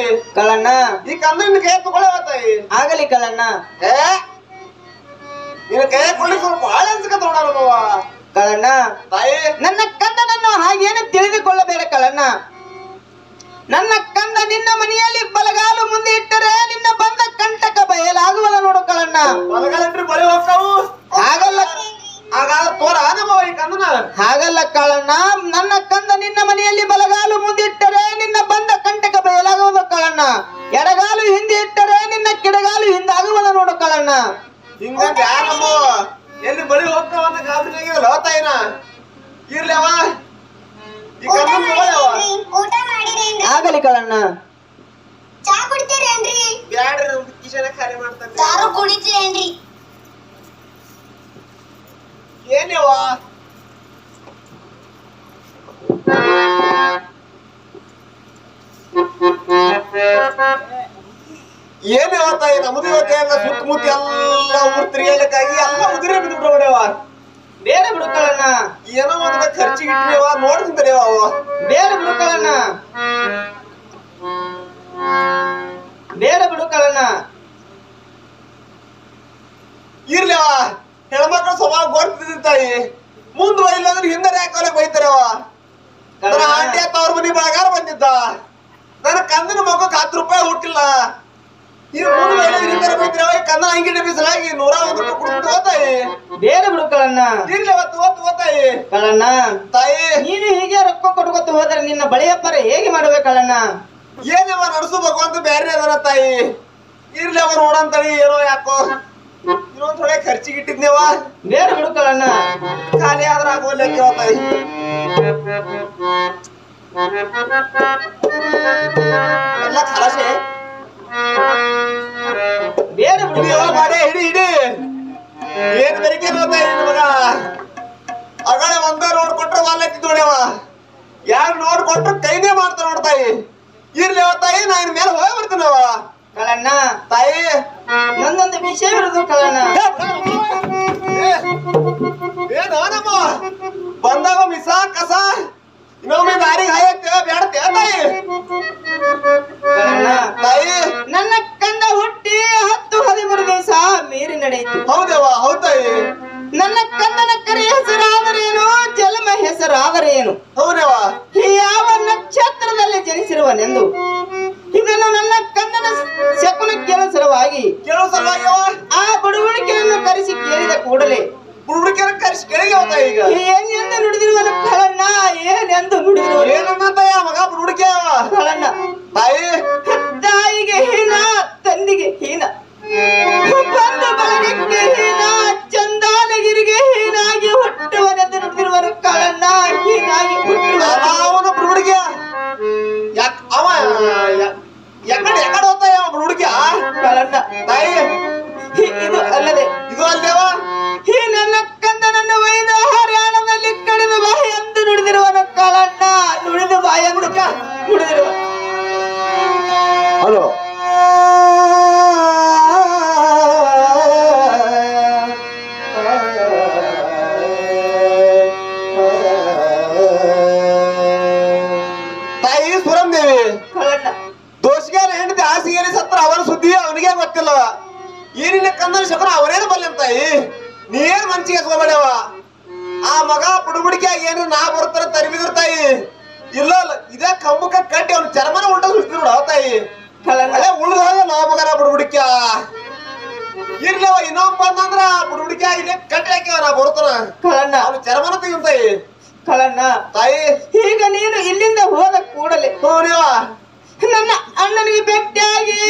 ತಾಯಿ ಕಳಣ್ಣ ಈ ಕಂದ ನಿನ್ನ ಕೈ ತಗೊಳ್ಳವ ತಾಯಿ ಆಗಲಿ ಕಳಣ್ಣ ಏ ನಿನ್ನ ಕೈ ಕೊಳ್ಳಿ ಸ್ವಲ್ಪ ಬಾಳ ಅನ್ಸಕತ್ತ ನೋಡಲ್ವ ಕಳಣ್ಣ ತಾಯಿ. ನನ್ನ ಕಂದನನ್ನು ಹಾಗೇನು ತಿಳಿದುಕೊಳ್ಳಬೇಡ ಕಳಣ್ಣ ನನ್ನ ಕಂದ ನಿನ್ನ ಮನೆಯಲ್ಲಿ ಬಲಗಾಲು ಮುಂದೆ ಇಟ್ಟರೆ ನಿನ್ನ ಬಂದ ಕಂಟಕ ಬಯಲಾಗುವಲ್ಲ ನೋಡು ಕಳಣ್ಣ ಬಲಗಲ್ರಿ ಬಳಿ ಹೋಗ್ತಾವು ಆಗಲ್ಲ ಹಾಗಾದ್ರೆ ತೋರ ಅನುಭವ ಈ ಕಂದನ. ಹಾಗಲ್ಲ ಕಳಣ್ಣ ನನ್ನ ಕಂದ ನಿನ್ನ ಮನೆಯಲ್ಲಿ ಬಲಗಾಲು ಮುಂದಿಟ್ಟರೆ ನಿನ್ನ ಬಂದ ಕಂಟಕ ಬಯಲಾಗುವುದು ಕಳಣ್ಣ ಎಡಗಾಲು ಹಿಂದೆ ಇಟ್ಟರೆ ನಿನ್ನ ಕಿಡಗಾಲು ಹಿಂದಾಗುವಲ್ಲ ನೋಡು ಕಳಣ್ಣ ಹಿಂಗಂತ ಯಾರಮ್ಮ ಎಲ್ಲಿ ಬಳಿ ಹೋಗ್ತಾವಂತ ಇರ್ಲವ ಆಗಲಿ ಕಳಣ್ಣ ಚಾ ಕುಡಿತೀರೇನ್ರಿ? ಬ್ಯಾಡ್ರಿ ನಮ್ ಕಿಶನ ಖಾಲಿ ಮಾಡ್ತಾನೆ. ದಾರು ಕುಡಿತೀರೇನ್ರಿ? ಏನೇವ ಏನೇ ತಾಯಿ ನಮ್ದು ಇವತ್ತೆ ಸುತ್ತಮುತ್ತ ಎಲ್ಲ ಊರ್ ತಿರ್ಗಲಿಕ್ಕಾಗಿ ಎಲ್ಲ ಉದುರೇ ಬಿದ್ದು ಬಿಡವ ಬಿಡುಕಣ್ಣ ಬಿಡು ಏನೋ ಒಂದ್ ಖರ್ಚಿಗೆ ಇಟ್ಟಿವ ನೋಡ್ತೀನಿ ಅವ ಬೇರೆ ಬಿಡು ಬೇರೆ ಬೇಡ ಬಿಡು ಇರ್ಲಿವ ಹೆಣ್ಮಕ್ಳು ಸ್ವಭಾವ ಗೊತ್ತಿದ್ದ ತಾಯಿ. ಮುಂದ್ ಇಲ್ಲ ಅಂದ್ರೆ ಹಿಂದೆ ಯಾಕೆ ಬೈತಾರವ ಆಂಟಿ ತವ್ರ ಮನಿ ಬಳಗಾರ ಬಂದಿದ್ದ. ನನ್ನ ಕಂದನ ಮಗಕ್ಕೆ ಹತ್ತು ರೂಪಾಯಿ ಹುಟ್ಟಿಲ್ಲ. ಈ ಮುಂದ್ ಮೇಲೆ ಹಿಂದೆ ಬೈತಾರವ ಈ ಕಂದನ ಬಿಸಲಾಗಿ ನೂರ ಒಂದು ರೂಪಾಯಿ ಕೊಡ್ತು ತಾಯಿ ಬೇಡ ಕಳಣ್ಣ ಇರ್ಲಿ ಅವತ್ತು ಓದ್ತು ಓತಾಯಿ ಕಳಣ್ಣ ತಾಯಿ. ನೀನು ಹೀಗೆ ರೊಕ್ಕ ಕೊಟ್ಕೊತ ಹೋದ್ರೆ ನಿನ್ನ ಬಳಿಯಪ್ಪರ ಹೇಗೆ ಮಾಡಬೇಕು ಕಳಣ್ಣ ಏನವ ನಡ್ಸು ಅಂತ ಬ್ಯಾರೆ ಅದರ ತಾಯಿ. ಇರ್ಲಿ ಅವ ನೋಡಂತಾಳಿ ಏನೋ ಯಾಕೋ. ಇನ್ನೊಂದ್ ಥೋಡೆ ಖರ್ಚಿಗೆ ಇಟ್ಟಿದ್ನೇವ? ಬೇರೆ ಬಿಡು ಕಳಣ್ಣ ಖಾಲಿ ಆದ್ರೆ ಆಗೋಲ್ಲ ಕೇಳ ತಾಯಿ. ಎಲ್ಲ ಖಲಾಸೆ? ಬೇಡ ಬಿಡು ಹಿಡಿ ಹಿಡಿ ಹಿಡಿ. ಏನ್ ಬೆರಿಕೆ ನೋಡ್ತಾ ಇದ್ದೀನಿ ಮಗ? ಅಗಳೆ ಒಂದ ರೋಡ್ ಕೊಟ್ರೆ ವಾಲತ್ತಿ ಯಾರು ನೋಡ್ ಕೊಟ್ರೆ ಕೈನೇ ನೋಡ್ತಾಯಿ. ಇರ್ಲಿ ಅವ ತಾಯಿ ನಾ ಇನ್ ಮೇಲೆ ಹೋಗಿ ಬರ್ತೀನವ ಕಳಣ್ಣ ತಾಯಿ ನಂದೊಂದು ವಿಷಯ ಇರೋದು ಕಳಣ್ಣ ಬಂದಾಗ ಮಿಸಾ ಕಸ. ಇನ್ನೊಮ್ಮೆ ದಾರಿಗೆ ತಾಯಿ. ತಾಯಿ. ನನ್ನ ಕಂದ ಹುಟ್ಟಿ ಹತ್ತು ಹದಿಮೂರು ದಿವಸ ಮೀರಿ ನಡೆಯಿತು. ಹೌದವ ಹೌದ್ ತಾಯಿ. ನನ್ನ ಕಂದನ ಕರೆ ಹೆಸರಾದರೇನು ಜನ್ಮ ಹೆಸರಾದರೇನು? ಹೌದವ ಯಾವ ನಕ್ಷತ್ರದಲ್ಲಿ ಜನಿಸಿರುವನೆಂದು. ಇದನ್ನು ನನ್ನ ಕಂದನ ಶಕುನ ಕೇಳ ಸಲುವಾಗಿ ಆ ಬಡವಣಿಕೆಯನ್ನು ಕರೆಸಿ ಕೇಳಿದ ಕೂಡಲೇ ಹುಡುಗಿಯರ ಕರೆಸಿ ಕೆಳಗೆ ತಾಯಿ ಈಗ. ಏನೆಂದು ನುಡಿದಿರುವನು ಕಳಣ್ಣ ಏನೆಂದು ತಾಯ ಏನನ್ನಂತಯ್ಯ ಮಗ ಹುಡುಗಿಯವ ಕಳಣ್ಣ ತಾಯಿ. ತಾಯಿಗೆ ಹೀನ ತಂದಿಗೆ ಹೀನ. ಬಂದು ಬಳಗಕ್ಕೆ ಹೀನ ಚಂದಾನಗಿರಿಗೆ ಹೀನಾಗಿ ಹುಟ್ಟುವನೆಂದು ನುಡಿದಿರುವನು ಕಳಣ್ಣ ಹೀನಾಗಿ ಹುಟ್ಟುವ ಅವನ ಹುಡುಗಿಯ ಯಾಕ ಅವ ಎಕಡೆ ಎಕಡೆ ಹೋಗ್ತಾಯ ಹುಡುಗಿಯ ಕಳಣ್ಣ ತಾಯಿ. ಇದು ಅಲ್ಲದೆ ಹಾಸಿಗೆಯಲ್ಲಿ ಸತ್ರ ಅವನ ಸುದ್ದಿ ಅವನಿಗೆ ಗೊತ್ತಿಲ್ಲ ಏನಿಲ್ಲ ಕಂದನ ಶಕುನ ಅವನೇನು ಬಲ್ಲಂತಾಯಿ ನೀನ್ ಮನ್ಸಿಗೆ ಹಸ್ಕೋಬೇಡವ ಆ ಮಗ ಬುಡುಬುಡಿಕೆಯಾಗಿ ಏನು ನಾ ಬರ್ತಾರ ತರಿಬಿದ್ರ ತಾಯಿ ಇಲ್ಲ ಇದೇ ಕಂಬಕ ಕಟ್ಟಿ ಅವ್ನ ಚರ್ಮನ ಉಲ್ಟ ಸುಸ್ತಿ ನೋಡ ತಾಯಿ ಅದೇ ಉಳ್ದಾಗ ನಾ ಮಗನ ಬುಡುಬುಡಿಕ ಇರ್ಲವ ಇನ್ನೊಬ್ಬ ಬಂದಂದ್ರ ಬುಡುಬುಡಿಕ ಇಲ್ಲೇ ಕಟ್ಟಿ ಹಾಕಿವ ನಾ ಬರ್ತಾನ ಕಳಣ್ಣ ಅವ್ನ ಚರ್ಮನ ತೆಗಿತಾಯಿ ಕಳಣ್ಣ ತಾಯಿ. ಈಗ ನೀನು ಇಲ್ಲಿಂದ ಹೋದ ಕೂಡಲೇ ಹ್ಞೂ ನೀವ. ನನ್ನ ಅಣ್ಣನಿಗೆ ಭೇಟಿಯಾಗಿ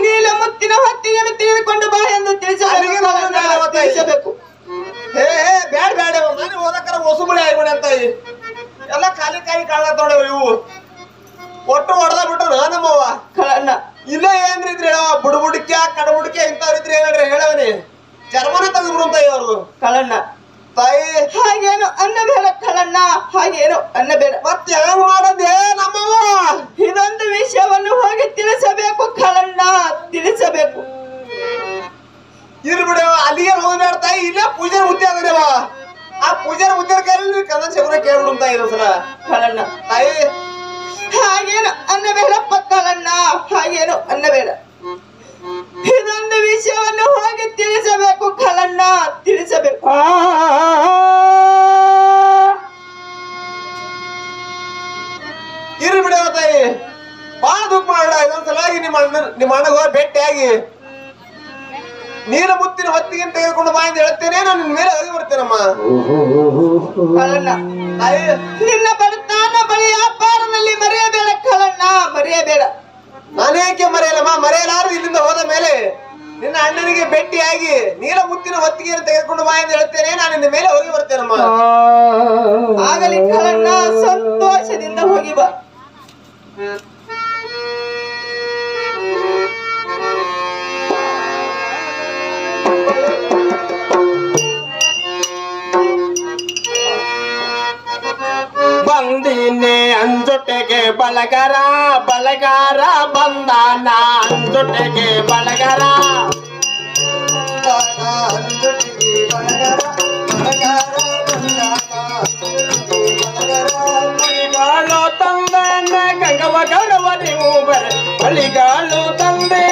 ನೀಲ ಮುತ್ತಿನ ಹೊತ್ತಿಗೆಯನ್ನು ತಿಳಿದುಕೊಂಡು ಬಾ ಎಂದು ತಿಳಿಸಬೇಕು. ಹೇ ಹೇ ಬ್ಯಾಡ ಬ್ಯಾಡ ನಾನು ಓದಕ್ಕರ ಹೊಸುಬಳಿ ಆಗ್ಬಿಡ ಅಂತ ಎಲ್ಲ ಖಾಲಿ ಕಾಯಿ ಕಾಳತ್ತೋಡವ ಇವು. ಒಟ್ಟು ಹೊಡೆದ ಬಿಟ್ರು ನಮ್ಮವ್ವ ಕಳಣ್ಣ ಇಲ್ಲೇ ಏನ್ರಿದ್ರಿ ಹೇಳವ ಕಡ ಕಡಬುಡಿಕೆ ಇಂಥವ್ರಿದ್ರಿ ಹೇಳ್ರಿ ಹೇಳವನಿ. ಚರ್ಮನ ತೆಗೆದ್ಬಿಡು ಅಂತ ಅವ್ರದ್ದು ಕಳಣ್ಣ ತಾಯಿ ಹಾಗೇನು ಅನ್ನಬೇಡ ಕಳಣ್ಣ ಹಾಗೇನು ಅನ್ನಬೇಡ ಮತ್ತೆ ಮಾಡೋದೇ? ನಮ್ಮವ್ವ? ಮೇಲೆ ಅಂಜೊಟ್ಟೆಗೆ ಬಳಗರ ಬಳಗಾರ ಬಂದಾನ ಅಂಜೊಟ್ಟೆಗೆ ಬಳಗರ ಬಳಿಗಾಲು ತಂದನ ಗಂಗವ ಗರವ ನೀವು ಬರೆ ಬಳಿಗಾಲು ತಂದೆ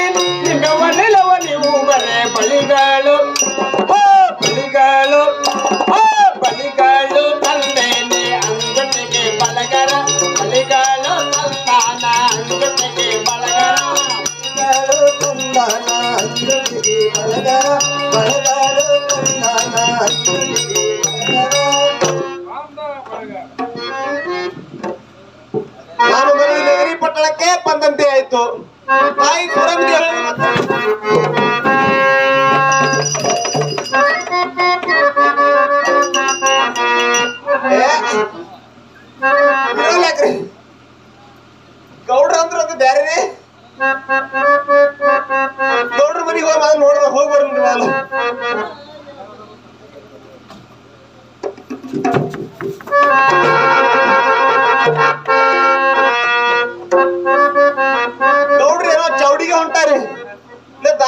ನಾನು ನಗರಿ ಪಟ್ಟಣಕ್ಕೆ ಬಂದಂತೆ ಆಯ್ತು. ತಾಯಿ ಸುರಂಗಿ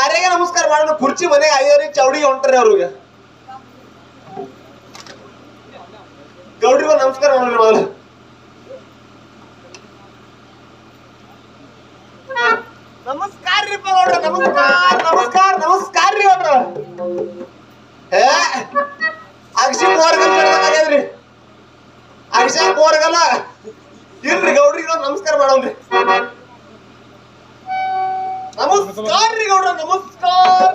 ಇಲ್ಲ ನಮಸ್ಕಾರ ಮಾಡೋಣ ಕುರ್ಚಿ ಮನೆಗೆ ಅಯ್ಯೋರಿ ಚೌಡಿಗೆ ಹೊಂಟ್ರಿ ಅವ್ರಿಗೆ. ಗೌಡ್ರಿಗೂ ನಮಸ್ಕಾರ ಮಾಡೋಣ ಮೊದಲು ನಮಸ್ಕಾರ ರೀ ಗೌಡ್ರ, ನಮಸ್ಕಾರ ನಮಸ್ಕಾರ ನಮಸ್ಕಾರ ರೀ ಗೌಡ್ರ. ಏ ಅಕ್ಷಿ ಕೋರ್ಗಲ್ ಆಗ್ಯದ್ರಿ ಅಕ್ಷಿ ಕೋರ್ಗಲ್ಲ ಇಲ್ರಿ ಗೌಡ್ರಿಗೆ ನಮಸ್ಕಾರ ಮಾಡೋಣ್ರಿ. ನಮಸ್ಕಾರ ರೀ ಗೌಡ್ರ ನಮಸ್ಕಾರ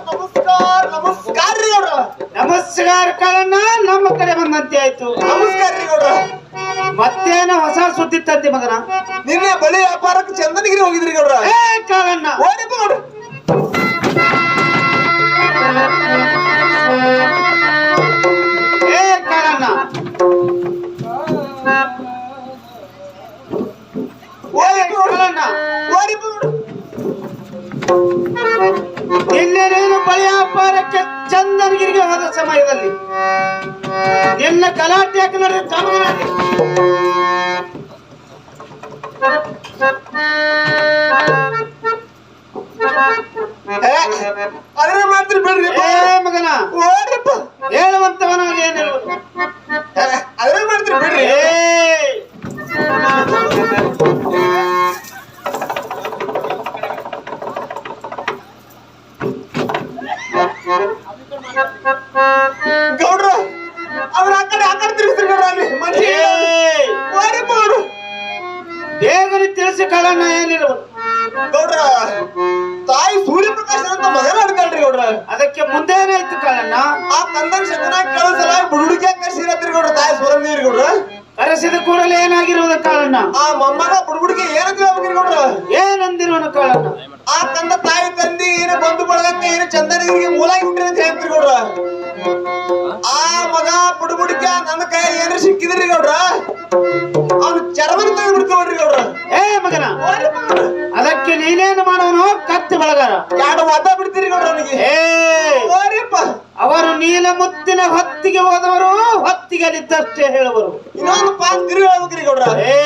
ನಮಸ್ಕಾರ ನಮಸ್ಕಾರ ರೀ ಗೌಡ್ರ ನಮಸ್ಕಾರ ಕಾರಣ ನಮ್ಮ ಕಡೆ ಬಂದಂತೆ ಆಯ್ತು. ನಮಸ್ಕಾರ ರೀ ಗೌಡ್ರ ಮತ್ತೇನ ಹೊಸ ಸುದ್ದಿ ತಂದಿ ಮಗನ? ನಿನ್ನೆ ಬಳಿ ವ್ಯಾಪಾರಕ್ಕೆ ಚಂದನಗಿರಿ ಹೋಗಿದ್ರಿ ಗೌಡ್ರ. ವ್ಯಾಪಾರಕ್ಕೆ ಚಂದನಗಿರಿಗೆ ಹೋದ ಸಮಯದಲ್ಲಿ ಎಲ್ಲ ಗಲಾಟೆ ನಡೆದ ಏ, ಅದ್ರ ಮಾಡ್ತೀರಿ ಬಿಡ್ರಿ ಮಗನ. ಓಡಿಪ್ಪ ಹೇಳುವಂತವನಾಗಿ ಏನಿರುವುದು? ಏ, ಅದ್ರ ಮಾಡ್ತೀರಿ ಬಿಡ್ರಿ ಅಡ್ಕಲ್ರಿ ಮುಂದೇನೇ ಇತ್ತು ಕಾಳಣ್ಣ ಆ ತಂದನ್ ಶಕುನ ಕೇಳಿಸಲ ಬುಡುಡಿಕೆ ಕರ್ಸಿರತ್ರಿ ಗೌಡ್ರ ತಾಯಿ ಸೂರಂದೇವ್ರಿ ಗೌಡ್ರ ಕರೆಸಿದ ಕೂಡಲೇ ಏನಾಗಿರುವುದು ಕಾಳಣ್ಣ ಆ ಮೊಮ್ಮಗ ಬುಡುಬುಡಿಗೆ ಏನಂತ ಏನಂದಿರುವ ಏನಂದಿರುವನು ಕಾಳಣ್ಣ ಆ ತಂದ ತಾಯಿ ತಂದಿ ಏನು ಬಂದು ಬಳಗಕ್ಕೆ ಏನು ಚಂದನಿಗೆ ಮೂಲ ಹುಟ್ಟಿರಿ ಅಂತ ಹೇಳ್ತೀರಿ ಗೌಡ್ರ ಆ ಮಗ ಬುಡುಬುಡಿಕೆ ನನ್ನ ಕೈ ಏನ್ರಿ ಸಿಕ್ಕಿದ್ರಿ ಗೌಡ್ರ? ಅವ್ನು ಚರ್ಮನ ತೆಗೆದು ಬಿಡ್ತೀವ್ರಿ ಗೌಡ್ರ. ಏ ಮಗನ ಅದಕ್ಕೆ ನೀನೇನು ಮಾಡೋನು? ಕತ್ತಿ ಬಳಗಾರ. ಎರಡು ಒದ್ದ ಬಿಡ್ತೀರಿ ಗೌಡ್ರ ಅವನಿಗೆ. ಏ ಓರಿಪ್ಪ ಅವರು ನೀಲ ಮುತ್ತಿನ ಹೊತ್ತಿಗೆ ಹೋದವರು ಹೊತ್ತಿಗೆ ಅಲ್ಲಿದ್ದಷ್ಟೇ ಹೇಳುವರು. ಇನ್ನೊಂದು ಪಾನ್ ತಿರುಗಿ ಗೌಡ್ರ. ಏ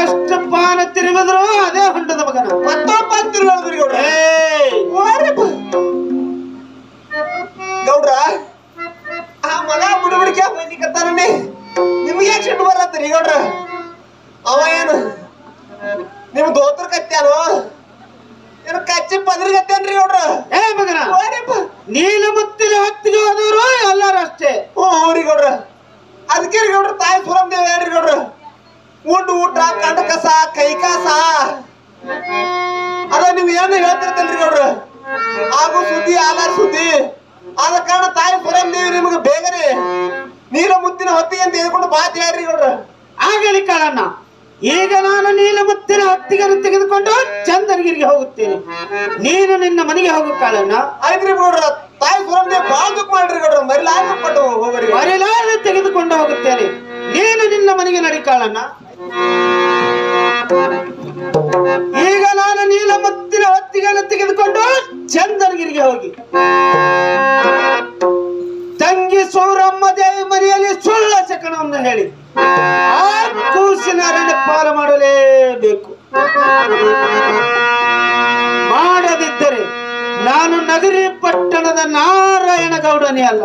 ಎಷ್ಟು ಪಾನ ತಿರುಗಿದ್ರು ಅದೇ ಹೊಂಟದ ಮಗನ. ಮತ್ತೊಂದು ಪಾನ್ ತಿರುಗಿ ಗೌಡ್ರ. ಏ ಈಗ ನಾನು ನೀಲಮುತ್ತಿನ ಹತ್ತಿಗೆಯನ್ನು ತೆಗೆದುಕೊಂಡು ಚಂದ್ರಗಿರಿಗೆ ಹೋಗುತ್ತೇನೆ. ನೀನು ನಿನ್ನ ಮನೆಗೆ ಹೋಗು ಕಾಳಣ್ಣ ಆಯ್ತ್ರಿ ನೋಡ್ರ ತಾಯಿ ಬಾಳ್ ದುಃಖ ಮಾಡ್ರಿ ಗೌಡ್ರ ಹೋಗ್ರಿ. ತೆಗೆದುಕೊಂಡು ಹೋಗುತ್ತೇನೆ. ನೀನು ನಿನ್ನ ಮನೆಗೆ ನಡಿ ಕಾಳಣ್ಣ ಈಗ ನಾನು ನೀಲಮುತ್ತಿನ ಹೊತ್ತಿಗೆಯನ್ನು ತೆಗೆದುಕೊಂಡು ಚಂದನಗಿರಿಗೆ ಹೋಗಿ. ತಂಗಿ ಸೂರಮ್ಮ ದೇವಿ ಮನೆಯಲ್ಲಿ ಸುಳ್ಳ ಶಕಣವನ್ನು ಹೇಳಿ. ಆ ಕೂಸಿನ ಪಾಲ ಪಾಲು ಮಾಡಲೇಬೇಕು. ಮಾಡದಿದ್ದರೆ ನಾನು ನಗರಿ ಪಟ್ಟಣದ ನಾರಾಯಣ ಗೌಡನೇ ಅಲ್ಲ.